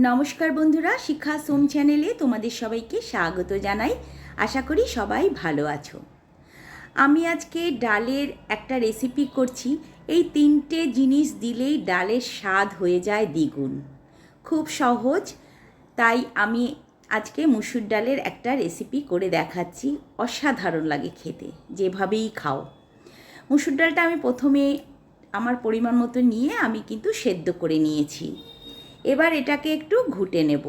নমস্কার বন্ধুরা শিক্ষা সোম চ্যানেলে তোমাদের সবাইকে স্বাগত জানাই। আশা করি সবাই ভালো আছো। আমি আজকে ডালের একটা রেসিপি করছি। এই তিনটে জিনিস দিলেই ডালের স্বাদ হয়ে যায় দ্বিগুণ। খুব সহজ, তাই আমি আজকে মুসুর ডালের একটা রেসিপি করে দেখাচ্ছি। অসাধারণ লাগে খেতে, যেভাবেই খাও। মুসুর ডালটা আমি প্রথমে আমার পরিমাণ মতো নিয়ে আমি কিন্তু সেদ্ধ করে নিয়েছি। এবার এটাকে একটু ঘুটে নেব।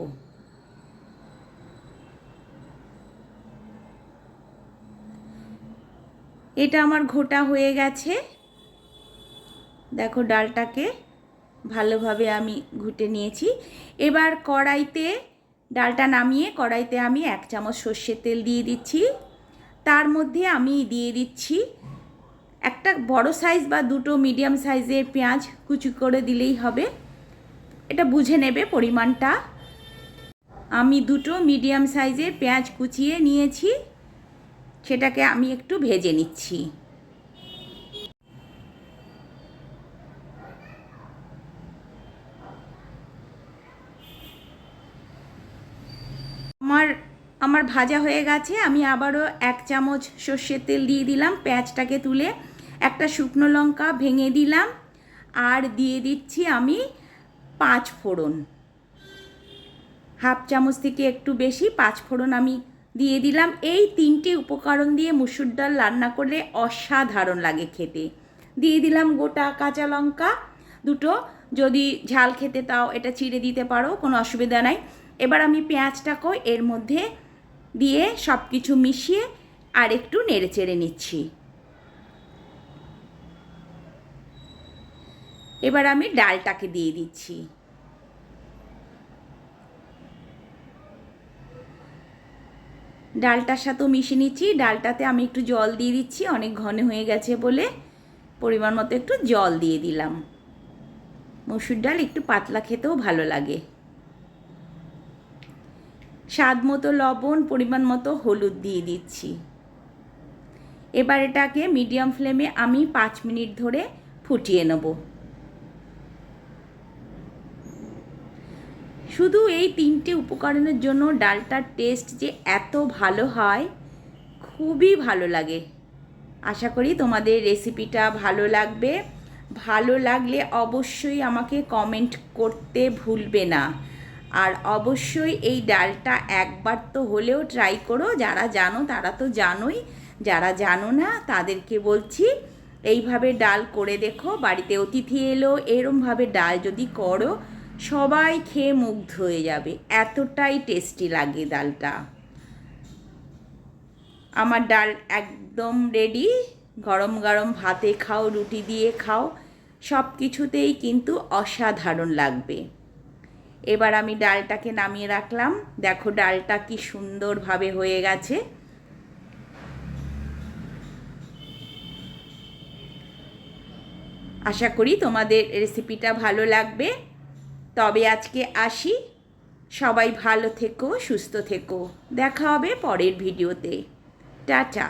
এটা আমার ঘোটা হয়ে গেছে। দেখো ডালটাকে ভালোভাবে আমি ঘুটে নিয়েছি। এবার কড়াইতে ডালটা নামিয়ে কড়াইতে আমি এক চামচ সর্ষের তেল দিয়ে দিচ্ছি। তার মধ্যে আমি দিয়ে দিচ্ছি একটা বড় সাইজ বা দুটো মিডিয়াম সাইজের পেঁয়াজ কুচি করে দিলেই হবে। এটা বুঝে নেবে পরিমাণটা। আমি দুটো মিডিয়াম সাইজের পেঁয়াজ কুচিয়ে নিয়েছি। সেটাকে আমি একটু ভেজে নিচ্ছি। আমার আমার ভাজা হয়ে গেছে। আমি আবারও এক চামচ সর্ষের তেল দিয়ে দিলাম পেঁয়াজটাকে তুলে। একটা শুকনো লঙ্কা ভেঙে দিলাম। আর দিয়ে দিচ্ছি আমি পাঁচ ফোড়ন। হাফ চামচ থেকে একটু বেশি পাঁচ ফোড়ন আমি দিয়ে দিলাম। এই তিনটে উপকরণ দিয়ে মুসুর ডাল রান্না করলে অসাধারণ লাগে খেতে। দিয়ে দিলাম গোটা কাঁচা লঙ্কা দুটো। যদি ঝাল খেতে তাও এটা চিড়ে দিতে পারো, কোনো অসুবিধা নাই। এবার আমি পেঁয়াজটাকেও এর মধ্যে দিয়ে সব কিছু মিশিয়ে আর একটু নেড়ে চেড়ে নিচ্ছি। এবার আমি ডালটাকে দিয়ে দিচ্ছি। ডালটার সাথেও মিশিয়ে নিচ্ছি। ডালটাতে আমি একটু জল দিয়ে দিচ্ছি। অনেক ঘন হয়ে গেছে বলে পরিমাণ মতো একটু জল দিয়ে দিলাম। মসুর ডাল একটু পাতলা খেতেও ভালো লাগে। স্বাদ মতো লবণ, পরিমাণ মতো হলুদ দিয়ে দিচ্ছি। এবার এটাকে মিডিয়াম ফ্লেমে আমি পাঁচ মিনিট ধরে ফুটিয়ে নেব। শুধু এই তিনটে উপকরণের জন্য ডালটার টেস্ট যে এত ভালো হয়, খুবই ভালো লাগে। আশা করি তোমাদের রেসিপিটা ভালো লাগবে। ভালো লাগলে অবশ্যই আমাকে কমেন্ট করতে ভুলবে না। আর অবশ্যই এই ডালটা একবার তো হলেও ট্রাই করো। যারা জানো, তারা তো জানোই। যারা জানো না, তাদেরকে বলছি, এইভাবে ডাল করে দেখো। বাড়িতে অতিথি এলো, এরমভাবে ডাল যদি করো সবাই খেয়ে মুগ্ধ হয়ে যাবে। এতটাই টেস্টি লাগে ডালটা। আমার ডাল একদম রেডি গরম গরম ভাতে খাও, রুটি দিয়ে খাও সব কিছুতেই কিন্তু অসাধারণ লাগবে। এবার আমি ডালটাকে নামিয়ে রাখলাম। দেখো ডালটা কি সুন্দরভাবে হয়ে গেছে। আশা করি তোমাদের রেসিপিটা ভালো লাগবে। তবে আজকে আসি। সবাই ভালো থেকো সুস্থ থেকো। দেখা হবে পরের ভিডিওতে। টাটা।